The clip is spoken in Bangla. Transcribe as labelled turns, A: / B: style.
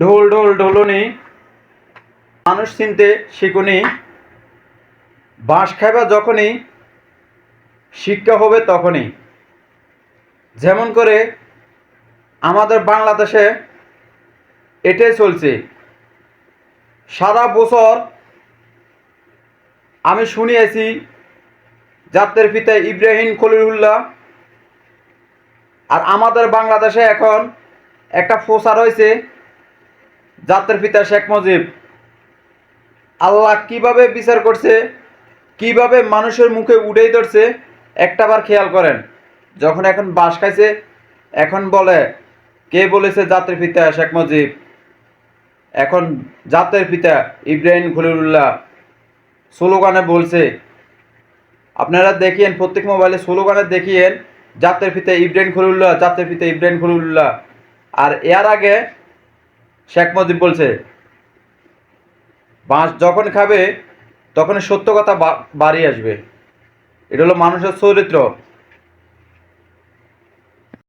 A: ঢোল ঢোল, ঢোলনি। মানুষ চিনতে শিখুনি। বাঁশ খাইবা যখনই শিক্ষা হবে তখনই। যেমন করে আমাদের বাংলাদেশে এটাই চলছে। সারা বছর আমি শুনিয়েছি, জাতের পিতা ইব্রাহিম খলিলুল্লাহ আর আমাদের বাংলাদেশে এখন একটা প্রচার হয়েছে। জাতের পিতা শেখ মুজিব। আল্লাহ কীভাবে বিচার করছে, কীভাবে মানুষের মুখে উঠেই ধরছে একটাবার খেয়াল করেন। যখন এখন বাস খাইছে, এখন বলে, কে বলেছে জাতের পিতা শেখ মুজিব? এখন জাতের পিতা ইব্রাহিম খলিলুল্লাহ স্লোগানে বলছে, আপনারা দেখিয়েন, প্রত্যেক মোবাইলে স্লোগানে দেখিয়েন, জাতের পিতা ইব্রাহিম খলিলুল্লাহ, জাতের পিতা ইব্রাহিম খলিলুল্লাহ। আর এর আগে শেখ মুজিব বলছে, বাঁশ যখন খাবে তখন সত্য কথা বা- বাড়ি আসবে। এটা হলো মানুষের চরিত্র।